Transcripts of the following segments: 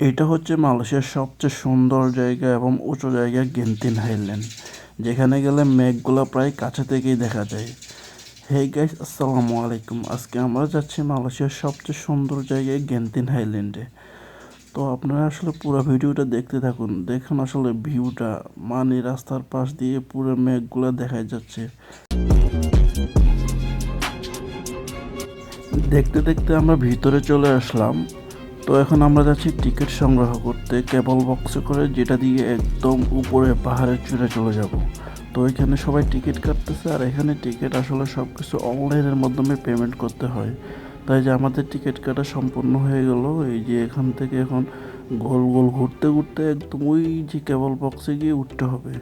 এটা হচ্ছে মালয়েশিয়ার সবচেয়ে সুন্দর জায়গা এবং উঁচু জায়গা গেন্তিন হাইল্যান্ড, যেখানে গেলে মেঘগুলো প্রায় কাছে থেকেই দেখা যায়। হে গাইস আসসালামু আলাইকুম। আজকে আমরা যাচ্ছি মালয়েশিয়ার সবচেয়ে সুন্দর জায়গায় গেন্তিন হাইল্যান্ডে। তো আপনারা আসলে পুরো ভিডিওটা দেখতে থাকুন। দেখুন আসলে ভিউটা মানে রাস্তার পাশ দিয়ে পুরো মেঘগুলো দেখা যাচ্ছে। দেখতে দেখতে আমরা ভিতরে চলে আসলাম। তো এখন আমরা যাচ্ছি টিকিট সংগ্রহ করতে কেবল বক্সে করে, যেটা দিয়ে একদম উপরে পাহাড়ের চূড়ে চলে যাব। তো এখানে সবাই টিকিট কাটতেছে, আর এখানে টিকিট আসলে সব কিছু অনলাইনের মাধ্যমে পেমেন্ট করতে হয়। তাই যে আমাদের টিকিট কাটা সম্পূর্ণ হয়ে গেল, এই যে এখান থেকে এখন গোল গোল ঘুরতে ঘুরতে একদম ওই যে কেবল বক্সে গিয়ে উঠতে হবে।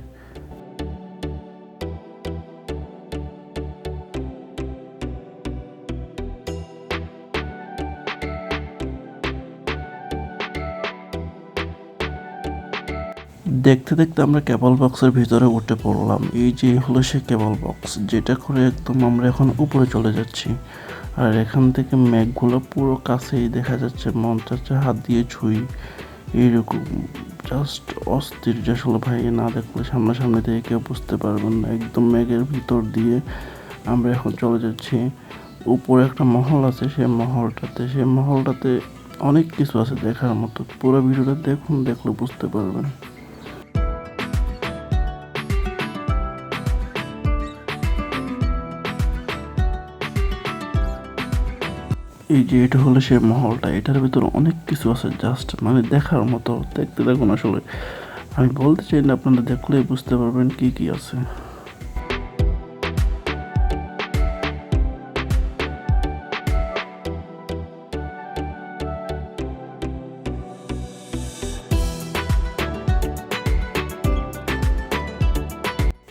দেখতে দেখতে আমরা কেবল বক্সের ভিতরে উঠে পড়লাম। এই যে হলো সে কেবল বক্স, যেটা করে একদম আমরা এখন উপরে চলে যাচ্ছি। আর এখান থেকে মেঘগুলো পুরো কাছেই দেখা যাচ্ছে, মন চাচ্ছে হাত দিয়ে ছুঁই। এইরকম জাস্ট অস্থির যে আসলে ভাই না দেখলে সামনাসামনি থেকে কেউ বুঝতে পারবেন না। একদম মেঘের ভিতর দিয়ে আমরা এখন চলে যাচ্ছি। উপরে একটা মহল আছে সেই মহলটাতে সেই মহলটাতে অনেক কিছু আছে দেখার মতো। পুরো ভিডিওটা দেখুন, দেখলে বুঝতে পারবেন। এই যে, এটা হলো সেই মহলটা। এটার ভিতরে অনেক কিছু আছে জাস্ট মানে দেখার মতো, দেখতে দেখুন আসলে। আমি বলতে চাই না, আপনারা দেখলেই বুঝতে পারবেন কি কি আছে।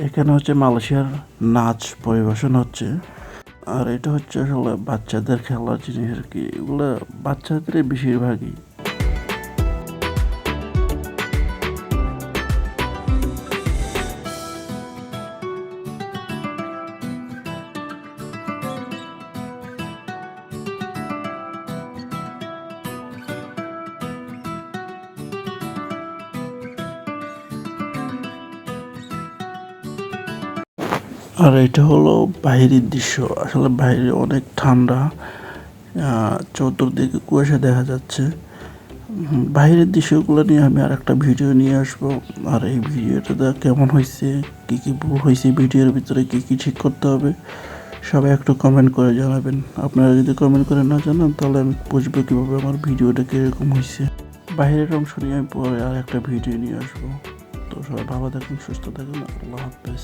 এখানে হচ্ছে মালয়েশিয়ার নাচ পরিবেশন হচ্ছে। আর এটা হচ্ছে আসলে বাচ্চাদের খেলা জিনিস আর কি। এগুলো বাচ্চাদের বেশিরভাগই। আর এটা হলো বাইরের দৃশ্য। আসলে বাইরে অনেক ঠান্ডা চতুর্দিকে কুয়াশা দেখা যাচ্ছে। বাইরের দৃশ্যগুলো নিয়ে আমি আর একটা ভিডিও নিয়ে আসব। আর এই ভিডিওটা কেমন হয়েছে কি কি ভুল হয়েছে ভিডিওর ভিতরে কি কি ঠিক করতে হবে, সবাই একটু কমেন্ট করে জানাবেন। আপনারা যদি কমেন্ট করে না জানান, তাহলে আমি বুঝব কীভাবে আমার ভিডিওটা কীরকম হয়েছে বাইরের অংশ নিয়ে আমি পরে আর একটা ভিডিও নিয়ে আসব। তো সবাই ভালো থাকুন, সুস্থ থাকুন, আল্লাহ হাফেজ।